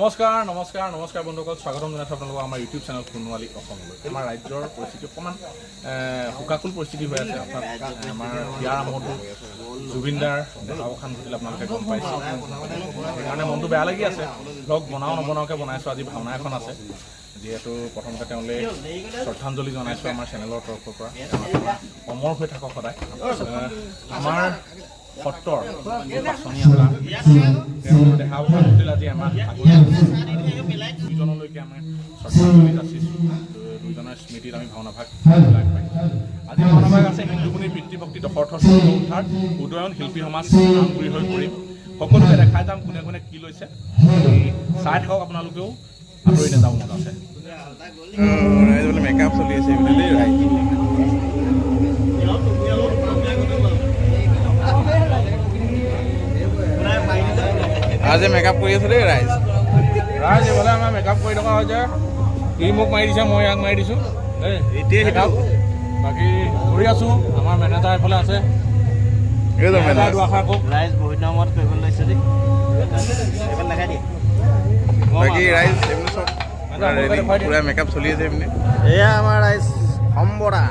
নমস্কাৰ নমস্কাৰ নমস্কাৰ বন্ধুসকল, স্বাগতম জনাইছোঁ আপোনালোকক আমাৰ ইউটিউব চেনেল সোণোৱালী অসমলৈ। আমাৰ ৰাজ্যৰ পৰিস্থিতি অকণমান শোকাকুল পৰিস্থিতি হৈ আছে। আমাৰ বিয়াৰ আমতো জুবিনদাৰ দেহাৱসান ঘটিলে আপোনালোকে গম পাইছে। সেইকাৰণে মনটো বেয়া লাগি আছে। ধৰক বনাওঁ, নবনাওকৈ বনাইছোঁ, আজি ভাওনা এখন আছে। যিহেতু প্ৰথমতে তেওঁলৈ শ্ৰদ্ধাঞ্জলি জনাইছোঁ আমাৰ চেনেলৰ তৰফৰ পৰা। অমৰ হৈ থাকক সদায়। আমাৰ সত্ৰৰ তেওঁৰ দেহাৱসান ঘটিল আজি এমাহ আগতে দুইজনলৈকে আমি শ্ৰদ্ধাঞ্জলি যাচিছোঁ দু- দুইজনৰ স্মৃতিত আমি ভাওনা ভাগ আগবাঢ়িছোঁ আজি ভাওনা ভাগ আছে হিন্দুগুণী পিতৃভক্তি দশৰ্থ উদ্ধাৰ উদয়ন শিল্পী সমাজ নামগুৰি হৈ পৰিম সকলোকে দেখাই যাম কোনে কোনে কি লৈছে। চাই থাকক আপোনালোকেও আঁতৰি নাযাব মন আছে। মেকআপ চলি আছে এইপিনে দেই। ৰাইজ আজি মেকআপ কৰি আছে দেই ৰাইজ ৰাইজ এইফালে আমাৰ মেকআপ কৰি থকা হৈছে। ই মোক মাৰি দিছে মই ইয়াক মাৰি দিছোঁ। দেই বাকী কৰি আছোঁ আমাৰ মেনেজাৰ এইফালে আছে। ৰাইজ বহুত দিনৰ মূৰত কৰিবলৈ লৈছে দেই। বাকী ৰাইজ এইপিনে চব। পুৰা মেকআপ চলি আছে এইপিনে। এয়া আমাৰ ৰাইজ সম্বৰা।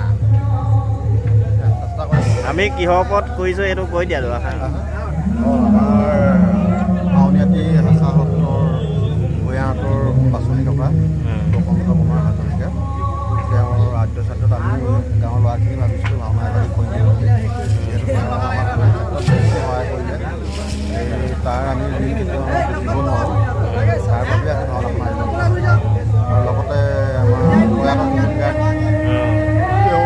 আমি কিহৰ ওপৰত কৰিছোঁ সেইটো কৈ দিয়া দুআষাৰ বাছনি থকা প্ৰশংসা কুমাৰ হাজৰিকা তেওঁৰ আদ্য ছাত্ৰত আমি গাঁৱৰ ল'ৰাখিনি ভাবিছিলোঁ ভাওনা এভাগি কৰি বুলি যিহেতু সহায় কৰিলে তাৰ আমি ঋণ কেতিয়াও আমি নোৱাৰোঁ। তাৰ বাবে আমি আয়োজন আৰু লগতে আমাৰ প্ৰয়াত জুবিন গাৰ্গ তেওঁ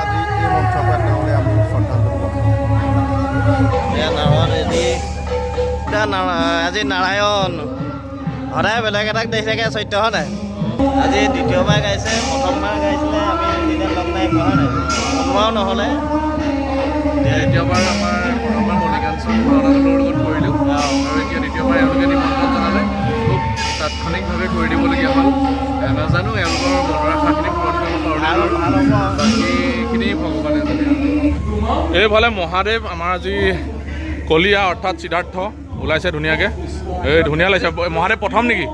আজি এই মঞ্চৰ পৰা তেওঁলৈ আমি শ্ৰদ্ধাঞ্জলি আজি নাৰায়ণ। সদায় বেলেগ এটাক দেখি থাকে চৈত্য হয় নাই? আজি দ্বিতীয়বাৰ গাইছে প্ৰথমবাৰ গাইছিলে আমি দিনে লগ নাই পোৱা নাই। কোনোবাও নহ'লে। দ্বিতীয়বাৰ আমাৰ মণিকাঞ্চন ভাওনাটোৰ লগত কৰিলোঁ। আৰু এতিয়া দ্বিতীয়বাৰ এওঁলোকে নিমন্ত্ৰণ জনালে। খুব তাৎক্ষণিকভাৱে কৰি দিবলগীয়া হ'ল। নাজানো এওঁলোকৰ মনৰ আশাখিনি পূৰণ কৰিব পাৰোঁ বাকীখিনি ভগৱানে জানে। এইফালে মহাদেৱ আমাৰ আজি কলীয়া অৰ্থাৎ সিদ্ধাৰ্থ ওলাইছে ধুনীয়াকৈ। এই ধুনীয়া লাগিছে। মহাদেৱ প্ৰথম নেকি?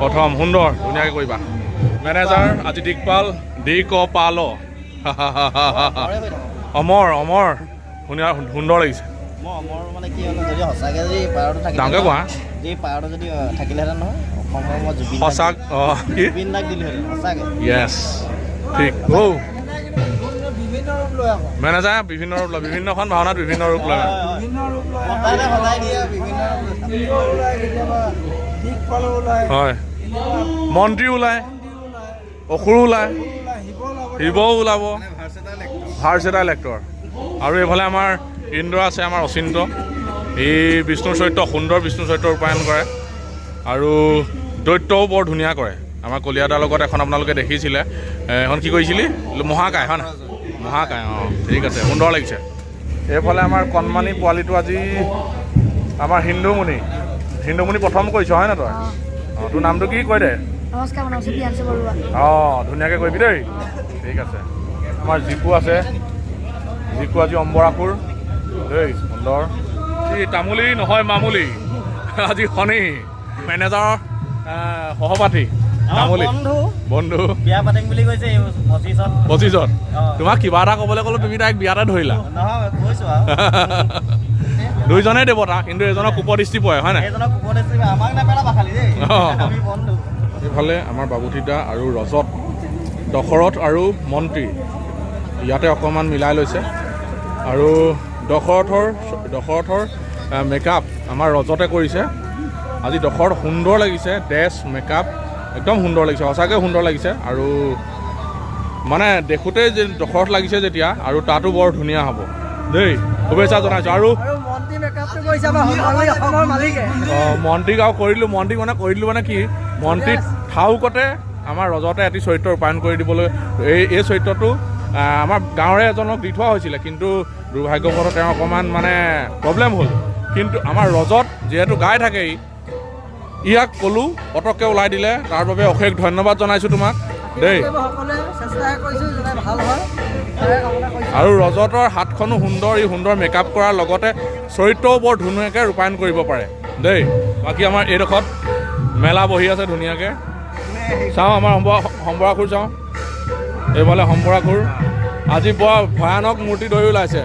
প্ৰথম সুন্দৰ ধুনীয়াকৈ কৰিবা। মেনেজাৰ আজি দিগপাল দি ক পাল অমৰ অমৰ। ধুনীয়া সুন্দৰ লাগিছে। মানে ডাঙৰকৈ কোৱা। অ, সঁচাক অঁ কি? ঠিক। ঔ। মেনেজাৰ বিভিন্ন ৰূপ লয় বিভিন্নখন ভাওনাত বিভিন্ন ৰূপ লয় হয়। মন্ত্ৰী ওলায় অসুৰো ওলায় শিৱও ওলাব ভাৰ্চেটাইল এক্টৰ আৰু এইফালে আমাৰ ইন্দ্ৰ আছে আমাৰ অচিন্ত। ই বিষ্ণু চৰিত্ৰ সুন্দৰ বিষ্ণু চৰিত্ৰ ৰূপায়ণ কৰে। আৰু দৈত্যও বৰ ধুনীয়া কৰে। আমাৰ কলিয়াদাৰ লগত এখন আপোনালোকে দেখিছিলে। এখন কি কৰিছিলি? মহাকায় হয় নাই? মহাকায় অঁ ঠিক আছে সুন্দৰ লাগিছে। এইফালে আমাৰ কণমানি পোৱালিটো আজি আমাৰ হিন্দুমণি। হিন্দুমণি প্ৰথম কৰিছ হয় নাই তই? অঁ। তোৰ নামটো কি কৈ দে? অঁ ধুনীয়াকৈ কৰিবি দেই। ঠিক আছে। আমাৰ জিকু আছে। জিকু আজি অম্বৰাসুৰ দেই সুন্দৰ। এই তামুলী নহয় মামুলি। আজি শনি মেনেজাৰৰ সহপাঠী। বন্ধু। বন্ধু? বিয়া পাতিম বুলি কৈছে এই পঁচিছত পঁচিছত অঁ। তোমাক কিবা এটা ক'বলৈ ক'লো তুমি তাইক বিয়াতে ধৰিলা। দুইজনেই দেৱতা কিন্তু এজনৰ কুপদৃষ্টি পৰে হয় নাই? এইফালে আমাৰ বাবুতিতা আৰু ৰজত দশৰথ আৰু মন্ত্ৰী। ইয়াতে অকণমান মিলাই লৈছে। আৰু দশৰথৰ দশৰথৰ মেকআপ আমাৰ ৰজতে কৰিছে। আজি দশৰথ সুন্দৰ লাগিছে ড্ৰেছ মেকআপ একদম সুন্দৰ লাগিছে সঁচাকৈ সুন্দৰ লাগিছে আৰু মানে দেখোঁতেই যে দশৰথ লাগিছে যেতিয়া আৰু তাতো বৰ ধুনীয়া হ'ব। দেই শুভেচ্ছা জনাইছোঁ। আৰু অঁ, মন্ত্ৰীক আৰু কৰি দিলোঁ মন্ত্ৰীক মানে কৰি দিলোঁ মানে কি মন্ত্ৰীক থাউকতে আমাৰ ৰজতে এটি চৰিত্ৰ ৰূপায়ণ কৰি দিবলৈ এই এই চৰিত্ৰটো আমাৰ গাঁৱৰে এজনক দি থোৱা হৈছিলে কিন্তু দুৰ্ভাগ্যবশতঃ তেওঁ অকণমান মানে প্ৰব্লেম হ'ল। কিন্তু আমাৰ ৰজত যিহেতু গাই থাকে ই, ইয়াক ক'লোঁ পটককৈ ওলাই দিলে। তাৰ বাবে অশেষ ধন্যবাদ জনাইছোঁ তোমাক। দেই। আৰু ৰজতৰ হাতখনো সুন্দৰ ই সুন্দৰ মেকআপ কৰাৰ লগতে চৰিত্ৰও বৰ ধুনীয়াকৈ ৰূপায়ণ কৰিব পাৰে। দেই বাকী আমাৰ এইডোখৰত মেলা বহি আছে ধুনীয়াকৈ। চাওঁ আমাৰ সম্বৰা সম্বৰাখুৰ চাওঁ। এইফালে সম্বৰাখুৰ। আজি বৰ ভয়ানক মূৰ্তি ধৰি ওলাইছে।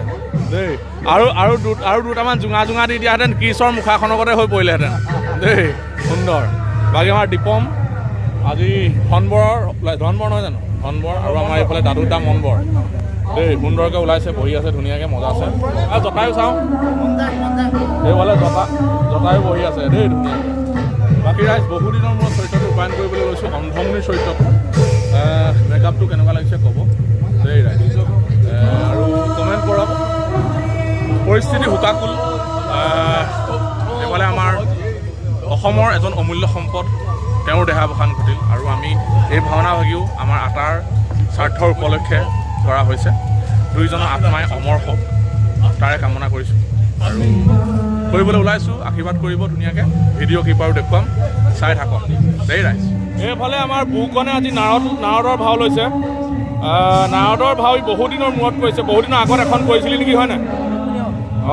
দেই। আৰু আৰু দু আৰু দুটামান জোঙা জোঙা দি দিয়াহেঁতেন কিশৰ মুখাখনকতে হৈ পৰিলেহেঁতেন। দেই। সুন্দৰ। বাকী আমাৰ দীপম, আজি ধনবৰৰ ধনবৰ নহয় জানো? ধনবৰ আৰু আমাৰ এইফালে দাদুদা মনবৰ। দেই, সুন্দৰকৈ ওলাইছে, বহি আছে, ধুনীয়াকৈ মজা আছে। আৰু জটায়ু চাওঁ। এইফালে জটা জটায়ু বহি আছে, দেই, ধুনীয়াকৈ। বাকী ৰাইজ বহুদিনৰ মূৰত চৰিত্ৰটো ৰূপায়ণ কৰিবলৈ লৈছোঁ, অন্ধমুনিৰ চৰিত্ৰটো। মেকআপটো কেনেকুৱা লাগিছে ক'ব? দেই ৰাইজ আৰু কমেণ্ট কৰক পৰিস্থিতি শোকাকুল এইফালে আমাৰ অসমৰ এজন অমূল্য সম্পদ তেওঁৰ দেহাৱসান ঘটিল আৰু আমি এই ভাওনাভাগিও আমাৰ আটাৰ স্বাৰ্থৰ উপলক্ষে কৰা হৈছে। দুয়োজনৰ আত্মাই অমৰ হওক তাৰে কামনা কৰিছোঁ। আৰু কৰিবলৈ ওলাইছোঁ আশীৰ্বাদ কৰিব ধুনীয়াকৈ। ভিডিঅ' ক্লিপাৰো দেখুৱাম চাই থাকক। দেই ৰাইজ। এইফালে আমাৰ বুকনে আজি নাৰদ নাৰদৰ ভাও লৈছে। নাৰদৰ ভাও বহুদিনৰ মূৰত কৰিছে। বহুদিনৰ আগত এখন কৰিছিলি নেকি হয় নাই?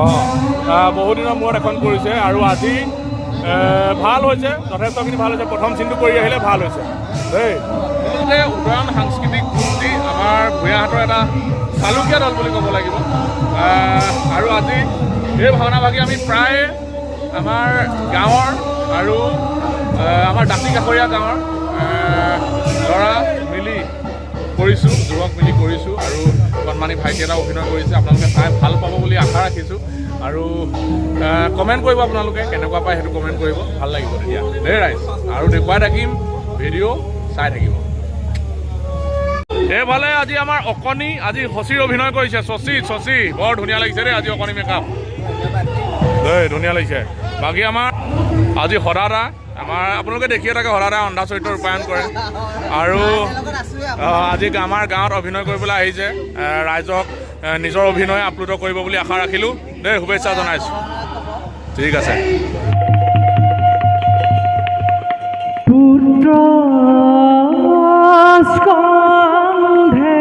অঁ বহুদিনৰ মূৰত এখন কৰিছে। আৰু আজি ভালো হৈছে। যথেষ্টখিনি ভালো হৈছে। প্ৰথম চিনটো কৰি আহিলে ভালো হৈছে। দেই যে উদয়ন সাংস্কৃতিক গোষ্ঠী আমাৰ ভূঞাহাটৰ এটা চালুকীয়া দল বুলি ক'ব লাগিব। আৰু আজি এই ভাওনা ভাগি আমি প্ৰায় আমাৰ গাঁৱৰ আৰু আমাৰ দাঁতি কাষৰীয়া গাঁৱৰ ল'ৰা মিলি কৰিছোঁ, যুৱক মিলি কৰিছোঁ আৰু কণমানি ভাইটি এটা অভিনয় কৰিছে। আপোনালোকে চাই ভালো পাব বুলি আশা ৰাখিছোঁ। আৰু কমেণ্ট কৰিব আপোনালোকে কেনেকুৱা পায় সেইটো কমেণ্ট কৰিব ভাল লাগিব তেতিয়া। দেই ৰাইজ আৰু দেখুৱাই থাকিম ভিডিঅ' চাই থাকিব। এইফালে আজি আমাৰ অকণি আজি শশীৰ অভিনয় কৰিছে শশী শশী বৰ ধুনীয়া লাগিছে দেই আজি অকণি মেকআপ দেই ধুনীয়া লাগিছে। বাকী আমাৰ আজি সদাদা আমাৰ আপোনালোকে দেখিয়ে থাকে সদাদা অন্ধা চৰিত্ৰ ৰূপায়ণ কৰে। আৰু আজি আমাৰ গাঁৱত অভিনয় কৰিবলৈ আহিছে ৰাইজক নিজৰ অভিনয় আপ্লুত কৰিব বুলি আশা ৰাখিলোঁ। দেই শুভেচ্ছা জনাইছোঁ। ঠিক আছে। স্কন্ধে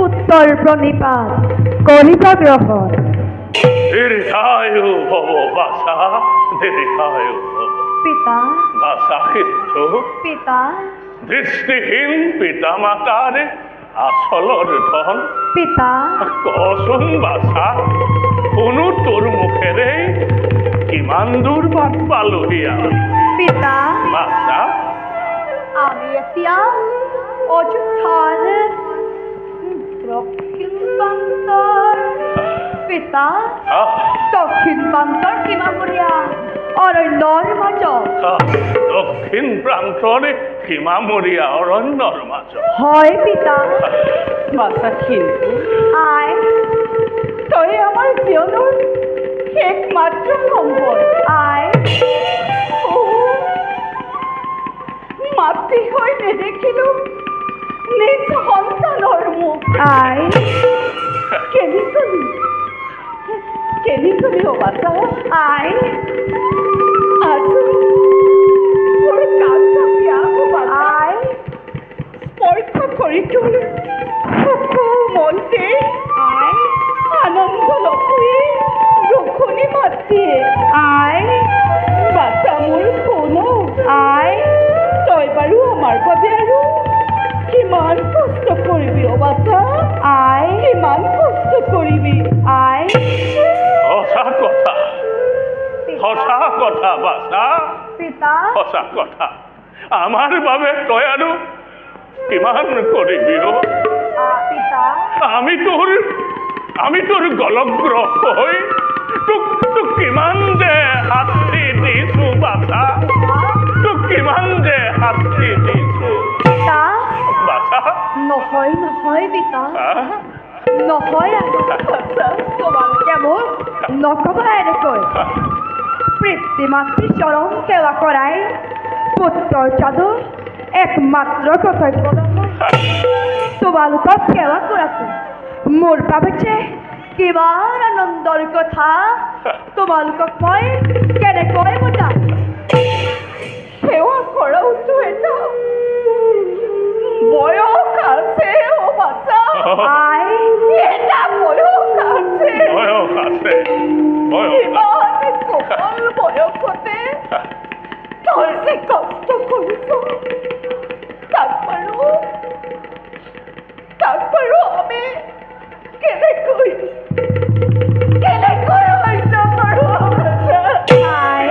অধম পুত্ৰৰ প্ৰণিপাত কৰিব গ্ৰহণ দীর্ঘায়ু ভব বাসা দীর্ঘায়ু পিতা। বাসা কিন্তু পিতা। দৃষ্টিহীন পিতা মাতার আসলর ধন পিতা। কচোন বাসা কোনো তোর মুখেৰে কিমান দূৰ বাট পালোহি আমি পিতা। বাছা আমি এতিয়া অযোধ্যাৰ প্ৰান্তৰ পিতা আহ, দক্ষিণ প্ৰান্তৰ সীমামূৰীয়া অৰণ্যৰ মাজত আহ, দক্ষিণ প্ৰান্তৰে সীমামূৰীয়া অৰণ্যৰ মাজত হয় পিতা। বাচ্চাখিন আই তই আমাৰ জীৱনৰ একমাত্ৰ সম্পদ আই মাতৃ হৈ নেদেখিলো নিজ সন্তানৰ মুখ। আই বাচ্চা আই আজি মোৰ কাঞ্চা বিয়াব বাচ্চা। মনতে। আই আনন্দ লগুৱে দুখনি মাতিয়ে। আই বাচ্চা মোৰ শুন আই তই বাৰু আমাৰ বাবে আৰু কিমান কষ্ট কৰিবি অ বাচ্চা? আই কিমান কৰিবি আই সঁচা কথা। সঁচা কথা বাছা পিতা। সঁচা কথা। আমাৰ বাবে তই আৰু কিমান কৰিবি? আমি তোৰ আমি তোৰ গলগ্ৰহ হৈ তোক তোক কিমান যে শাস্তি দিছো বাছা তোক কিমান যে শাস্তি দিছো নহয় নহয় পিতা নহয় তোমালোকে মোক নকবা এনেকৈ পিতৃ মাতৃ চৰণ সেৱা কৰাই পুত্ৰৰ যাদু একমাত্ৰ কৰ্তব্য তোমালোকক সেৱা কৰাটো মোৰ যে কিমান আনন্দৰ কথা তোমালোকক মই কেনেকৈ বুজাম? সেৱা কৰাওতো এটা বয়স বাচ্চা আই এটা বয়স আছে বয়স আছে বয়স আছে। ইমান কোমল বয়সতে তই যে কষ্ট কৰিছ তাক বাৰু তাক বাৰু আমি কেনেকৈ কেনেকৈ সহ্য কৰোঁ আই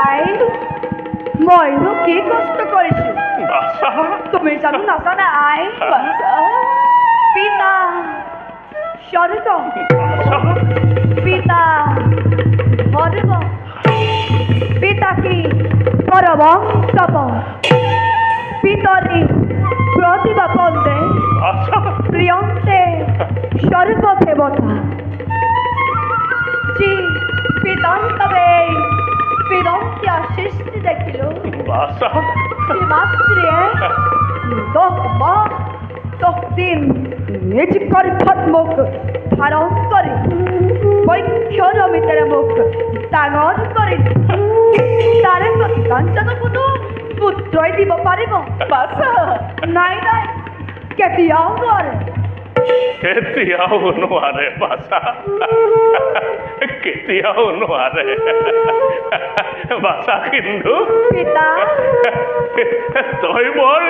আই মইনো কি কষ্ট কৰিছো তুমি জানো নাজানা বাছা পিতা ধৰ্ম পিতা কি পৰম তপ। পিতৰি প্ৰতিভা পন্দে। বাছা প্রিয়ন্তে সর্বদেবতা জি পিতান্তবে পিদন্ত্য সৃষ্টি দেখিল। শ্রীমাত্রিয়ে দহ মাস দহ দিন নিজ মুখ ধারণ করে বৈক্ষর মিতের মুখ ডাঙর করে তারে কাঞ্চন কোনো পুত্রই দিব পাৰিব নাই নাই কেতিয়াও নোৱাৰে কেতিয়াও নোৱাৰে বাছা? নোৱাৰে। বাছা কিন্তু তই বৰ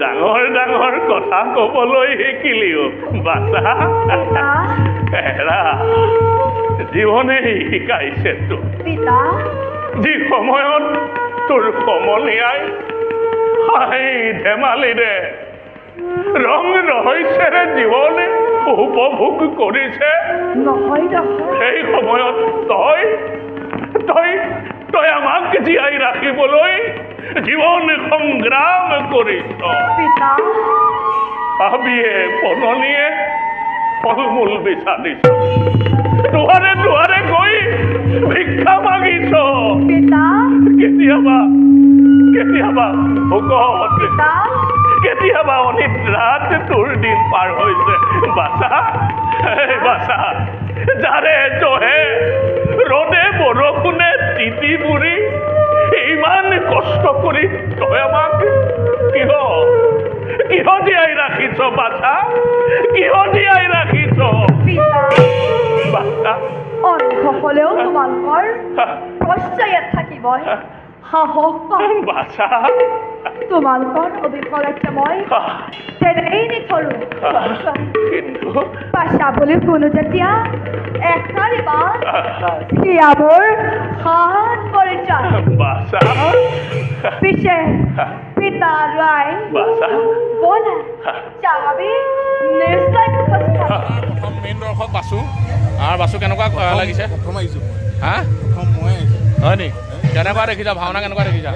ডাঙৰ ডাঙৰ কথা কবলৈ শিকিলিও বাছা এৰা জীৱনে শিকাইছে তোক। যি সময়ত তোৰ সমনীয়াই হাঁহি ধেমালিৰে ৰং ৰহস্যৰে জীৱনে। উপভোগ কৰিছে নহয় সেই সময়ত তই তই তই আমাক জীয়াই ৰাখিবলৈ জীৱন সংগ্ৰাম কৰিছ। ভাবিয়ে পননীয়ে ফল মূল বিচাৰিছ। দুৱাৰে দুৱাৰে গৈ ভিক্ষা মাগিছ। কেতিয়াবা কেতিয়াবা ভোকত কেতিয়াবা অনিদ্ৰাত তোৰ দিন পাৰ হৈছে বাচা এই বাচা যাৰে জহে ৰ'দে বৰষুণে তিতি বুৰি ইমান কষ্ট কৰি তই আমাক। কিয় কিয় জীয়াই ৰাখিছ বাচা কিয় জীয়াই ৰাখিছ পিতা বাচা অন্ধ হলেও তোমালোকৰ থাকিবই। সাহস পাম বাচা তোমালোকৰ অবিফলতে মই তেনেই নিথৰো কিন্তু পাছা বুলি কোনো যেতিয়া এষাৰি বাট হিয়া মোৰ হাত বাছা পিছে পিতা বাছা ব'লা যাবি নিশ্চয় মেইন দৰ্শক বাছু আৰু বাছু কেনেকুৱা লাগিছে? প্ৰথম আহিছোঁ হা? প্ৰথম মই আহিছোঁ। হয় নি? কেনেকুৱা দেখিছা? ভাওনা কেনেকুৱা দেখিছা?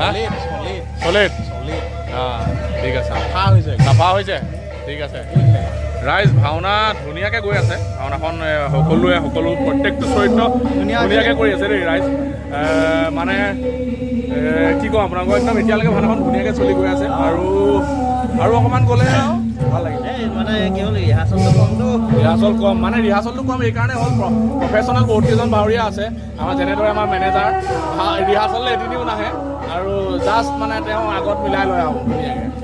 হা চলিত চলিত চলিত চলিত অঁ ঠিক আছে। চাফা হৈছে। চাফা হৈছে? ঠিক আছে। ৰাইজ ভাওনা ধুনীয়াকৈ গৈ আছে। ভাওনাখন সকলোৱে সকলো প্ৰত্যেকটো চৰিত্ৰ ধুনীয়া ধুনীয়াকৈ কৰি আছে দেই ৰাইজ মানে কি ক'ম আপোনালোকক একদম এতিয়ালৈকে ভাওনাখন ধুনীয়াকৈ চলি গৈ আছে। আৰু আৰু অকণমান গ'লে ভালো এই মানে কি হ'ল ৰিহাৰ্চলটো কমটো ৰিহাৰ্চল কম মানে ৰিহাৰ্চলটো কম এইকাৰণে হ'ল প্ৰফেচনেল বহুত কেইজন ভাৱৰীয়া আছে। আমাৰ যেনেদৰে আমাৰ মেনেজাৰ ৰিহাৰ্চললৈ এদিনো নাহে। আৰু জাষ্ট মানে তেওঁ আগত মিলাই লয় আৰু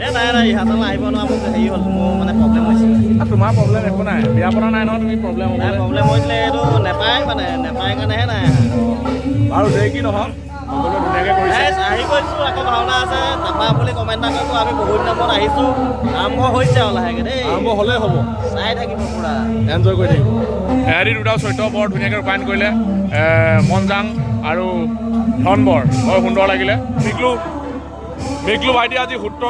এই নাই নাই ৰিহাৰ্চল আহিব নোৱাৰা মোক হেৰি হ'ল মোৰ মানে প্ৰব্লেম আৰু তোমাৰ প্ৰব্লেম একো নাই বিয়া পতা নাই নহয় তুমি প্ৰব্লেম নাই প্ৰব্লেম হৈছিলে এইটো নেপায় মানে নেপায় কাৰণেহে নাই। বাৰু যে কি নহওক সকলোৱে ধুনীয়াকৈ কৰিছে। আহি গৈছোঁ আকৌ ভাওনা আছে নাপা বুলি কমেণ্ট এটা কৰিব আমি বহুত দিনৰ মূৰত আহিছোঁ আৰম্ভ হৈছে আৰু লাহেকৈ দেই। আৰম্ভ হ'লেই হ'ব। চাই থাকিব পুৰা। এনজয় কৰি থাকিব। এহেঁতি দুটা চৰিত্ৰ বৰ ধুনীয়াকৈ ৰূপায়ণ কৰিলে। এ, মনজাং আৰু ধনবৰ। বৰ সুন্দৰ লাগিলে। মিকলু মিকলু ভাইটি আজি সূত্ৰ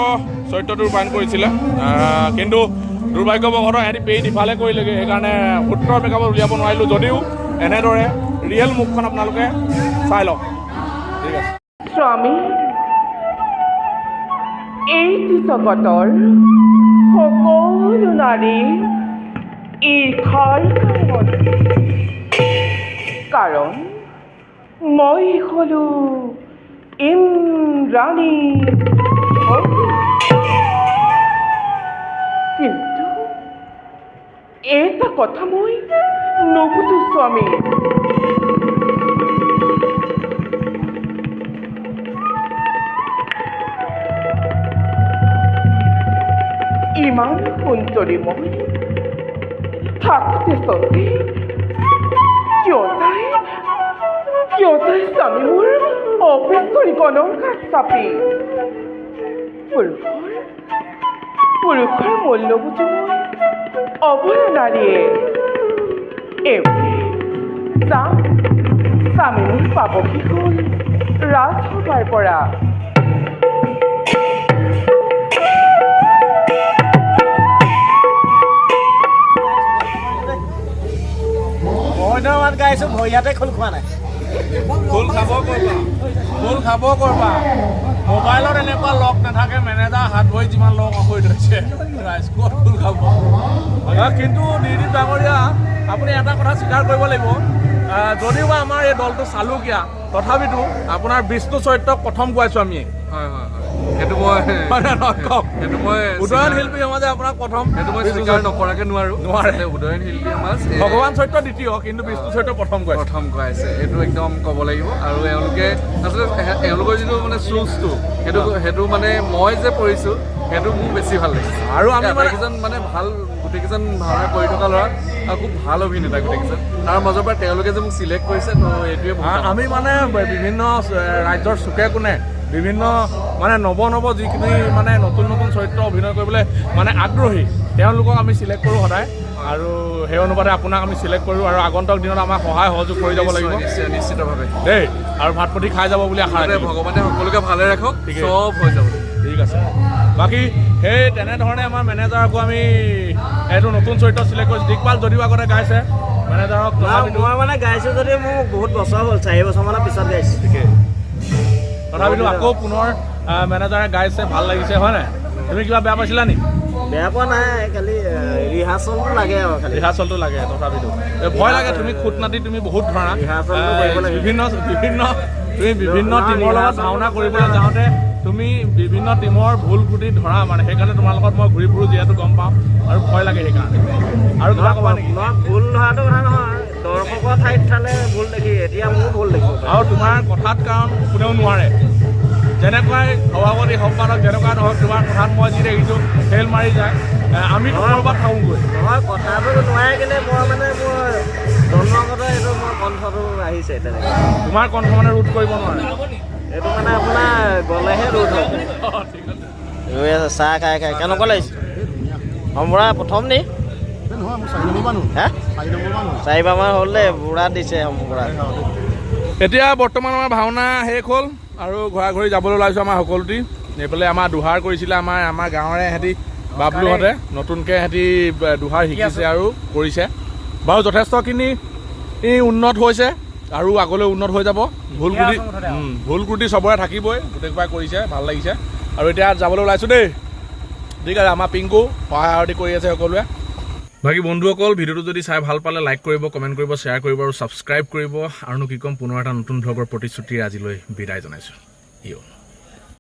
চৰিত্ৰটো ৰূপায়ণ কৰিছিলে। কিন্তু দুৰ্ভাগ্যবশতঃ এহেঁতি পেইড ইফালে কৰিলেগৈ। সেইকাৰণে সূত্ৰৰ মেকআপত উলিয়াব নোৱাৰিলোঁ যদিও এনেদৰে ৰিয়েল মুখখন আপোনালোকে চাই লওক। ঠিক আছে। স্বামী এইটো জগতৰ সকলো নাৰী ঈৰ্ষাৰ কাৰণ মই হলো ইন্দ্ৰাণী কিন্তু এটা কথা মই নুবুজো স্বামী। ইমান সুন্দৰী মই থাকোঁতে চচি কিয় তাই কিয় তাই স্বামী মোৰ অফিচ কৰি কণৰ কাষ চাপি পুৰুষৰ মূল্য মই অবলা নাৰীয়ে এওঁকে চাম স্বামী মোৰ পাবহি হ'ল ৰাজসভাৰ পৰা মইনামান গাইছোঁ ভৰিয়াতে খোল খোৱা নাই ফুল খাব কৰবা ফুল খাব কৰবা। মোবাইলত এনেকুৱা লক নাথাকে, মেনেজাৰ হাত ভৰি যিমান লগ হৈ ধৰিছে ৰাইজ ক'ত ফুল খাব কিন্তু নিৰ্দীপ ডাঙৰীয়া, আপুনি এটা কথা স্বীকাৰ কৰিব লাগিব। যদিও বা আমাৰ এই দলটো চালুকীয়া তথাপিতো আপোনাৰ বিষ্ণু চৰিত্ৰক প্ৰথম গোৱাইছোঁ আমি। হয় হয় সেইটো মই নে নহয় কওক সেইটো মই উদয়ন শিল্পী সমাজে আপোনাক প্ৰথম সেইটো মই স্বীকাৰ নকৰাকৈ নোৱাৰোঁ। নোৱাৰে। উদয়ন শিল্পী সমাজ ভগৱান চৰিত্ৰ দ্বিতীয় কিন্তু বিষ্ণু চৰিত্ৰ প্ৰথম গোৱাইছে। প্ৰথম গাইছে এইটো একদম ক'ব লাগিব। আৰু এওঁলোকে আচলতে এওঁলোকৰ যিটো মানে চুজটো সেইটো সেইটো মানে মই যে পৰিছোঁ সেইটো মোৰ বেছি ভালো লাগিছে। আৰু আমি মানে- মানে ভালো গোটেইকেইজন ভাওনা কৰি থকা ল'ৰা আৰু খুব ভালো অভিনেতা গোটেইকেইজন। তাৰ মাজৰ পৰা তেওঁলোকে যে মোক চিলেক্ট কৰিছে তো এইটোৱে আমি মানে বিভিন্ন ৰাজ্যৰ চুকে কোণে বিভিন্ন মানে নৱ নৱ যিখিনি মানে নতুন নতুন চৰিত্ৰ অভিনয় কৰিবলৈ মানে আগ্ৰহী তেওঁলোকক আমি চিলেক্ট কৰোঁ সদায়। আৰু সেই অনুপাতে আপোনাক আমি চিলেক্ট কৰোঁ আৰু আগন্তুক দিনত আমাক সহায় সহযোগ কৰি যাব লাগিব। নিশ্চিতভাৱে। দেই আৰু ভাত পুঠি খাই যাব বুলি আশা ভগৱানে সকলোকে ভালে ৰাখক। চব হৈ যাব। ঠিক আছে। বাকী সেই তেনেধৰণে আমাৰ মেনেজাৰকো আমি এইটো নতুন চৰিত্ৰ চিলেক্ট কৰিছোঁ। দিকপাল যদিও আগতে গাইছে মেনেজাৰক মই মানে গাইছোঁ যদি মোৰ বহুত বছৰ হ'ল চাৰি বছৰমানৰ পিছত গাইছোঁ। তথাপিতো আকৌ পুনৰ মেনেজাৰে গাইছে ভালো লাগিছে হয় নাই? তুমি কিবা বেয়া পাইছিলা নি? বেয়া পোৱা নাই খালি ৰিহাৰ্চলটো লাগে আৰু খালি। ৰিহাৰ্চলটো লাগে তথাপিতো। ভয় লাগে তুমি খুট নাতি তুমি বহুত ধৰা। বিভিন্ন বিভিন্ন তুমি বিভিন্ন টিমৰ লগত ভাওনা কৰিব কৰিবলৈ যাওঁতে তুমি বিভিন্ন টিমৰ ভুল ক্ৰুটি ধৰা মানে সেইকাৰণে তোমাৰ লগত মই ঘূৰি ফুৰোঁ যিহেতু গম পাওঁ আৰু ভয় লাগে সেইকাৰণে। আৰু কিবা ক'বা নেকি? ভুল ধৰাটো কথা নহয় দৰ্শকৰ ঠাইত চালে ভুল দেখি এতিয়া মোৰ ভুল দেখিব আৰু তোমাৰ কথাত কাৰণ কোনেও নোৱাৰে। যেনেকুৱাই সভাপতি সম্পাদক যেনেকুৱা নহওক তোমাৰ কথাত মই যি দেখিছোঁ ফেল মাৰি যায়। এ, আমিতো ক'ৰবাত থাকোঁগৈ। নহয় কথাটো নোৱাৰে কিন্তু মই মানে মোৰ জন্মগত এইটো মোৰ কণ্ঠটো আহিছে তেনেকৈ। তোমাৰ কণ্ঠ মানে ৰোধ কৰিব নোৱাৰে। এইটো মানে আপোনাৰ গ'লেহে ৰোধ হ'ব। ৰৈ আছে চাহ খাই খাই কেনেকুৱা লাগিছে সম্বৰা প্ৰথম নি? চাৰিবাৰমান হ'ল দেই বুঢ়া দিছে এতিয়া বৰ্তমান আমাৰ ভাওনা শেষ হ'ল আৰু ঘৰা ঘৰি যাবলৈ ওলাইছোঁ আমাৰ সকলোটি। এইফালে আমাৰ দুহাৰ কৰিছিলে আমাৰ আমাৰ গাঁৱৰে সিহঁতি বাবলুহঁতে। নতুনকৈ সিহঁতি দুহাৰ শিকিছে আৰু কৰিছে। বাৰু যথেষ্টখিনি ই উন্নত হৈছে। আৰু আগলৈ উন্নত হৈ যাব। ভুল ক্ৰুটি ভুল ক্ৰুটি চবৰে থাকিবই। গোটেইসোপাই কৰিছে ভালো লাগিছে। আৰু এতিয়া যাবলৈ ওলাইছোঁ দেই। ঠিক আছে আমাৰ পিংকু সহায় সাৰথি কৰি আছে সকলোৱে। বাকী বন্ধুসকল ভিডিঅ'টো যদি চাই ভালো পালে লাইক কৰিব কমেণ্ট কৰিব শ্বেয়াৰ কৰিব আৰু ছাবস্ক্ৰাইব কৰিব। আৰুনো কি ক'ম পুনৰ এটা নতুন ভ্লগৰ প্ৰতিশ্ৰুতিৰে আজিলৈ বিদায় জনাইছোঁ। ইয়